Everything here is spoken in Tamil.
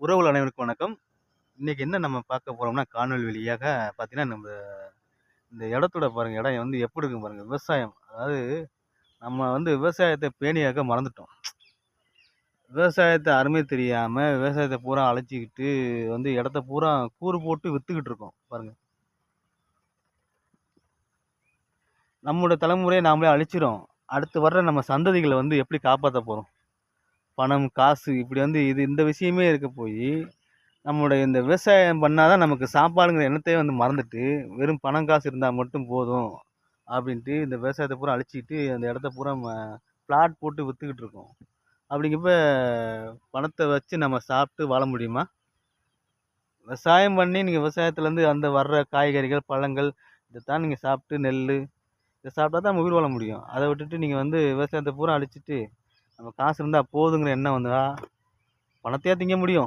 உறவுகள் அனைவருக்கும் வணக்கம். இன்றைக்கி என்ன நம்ம பார்க்க போகிறோம்னா காணொலி வழியாக பார்த்தீங்கன்னா நம்ம இந்த இடத்தோட பாருங்கள் இடம் வந்து எப்படி இருக்கும் பாருங்கள் விவசாயம். அதாவது நம்ம வந்து விவசாயத்தை பேணியாக்க மறந்துட்டோம். விவசாயத்தை அருமை தெரியாமல் விவசாயத்தை பூரா அழைச்சிக்கிட்டு வந்து இடத்த பூரா கூறு போட்டு விற்றுக்கிட்டு இருக்கோம் பாருங்கள் நம்மளோட தலைமுறையை நாமளே அழிச்சிடும் அடுத்து வர்ற நம்ம சந்ததிகளை வந்து எப்படி காப்பாற்ற போகிறோம் பணம் காசு இப்படி வந்து இது இந்த விஷயமே இருக்க போய் நம்மளுடைய இந்த விவசாயம் பண்ணால் தான் நமக்கு சாப்பாடுங்கிற எண்ணத்தையே வந்து மறந்துட்டு வெறும் பணம் காசு இருந்தால் மட்டும் போதும் அப்படின்ட்டு இந்த விவசாயத்தை பூரா அழிச்சிக்கிட்டு அந்த இடத்த பூரா பிளாட் போட்டு விற்றுக்கிட்டு இருக்கோம். அப்படிங்கிறப்ப பணத்தை வச்சு நம்ம சாப்பிட்டு வாழ முடியுமா? விவசாயம் பண்ணி நீங்கள் விவசாயத்துலேருந்து அந்த வர்ற காய்கறிகள் பழங்கள் இதைத்தான் நீங்கள் சாப்பிட்டு நெல் இதை சாப்பிட்டா தான் நம்ம உயிர் வாழ முடியும். அதை விட்டுட்டு நீங்கள் வந்து விவசாயத்தை பூரா அழிச்சிட்டு நம்ம காசு இருந்தால் போதுங்கிற எண்ணம் வந்தால் பணத்தையா திங்க முடியும்.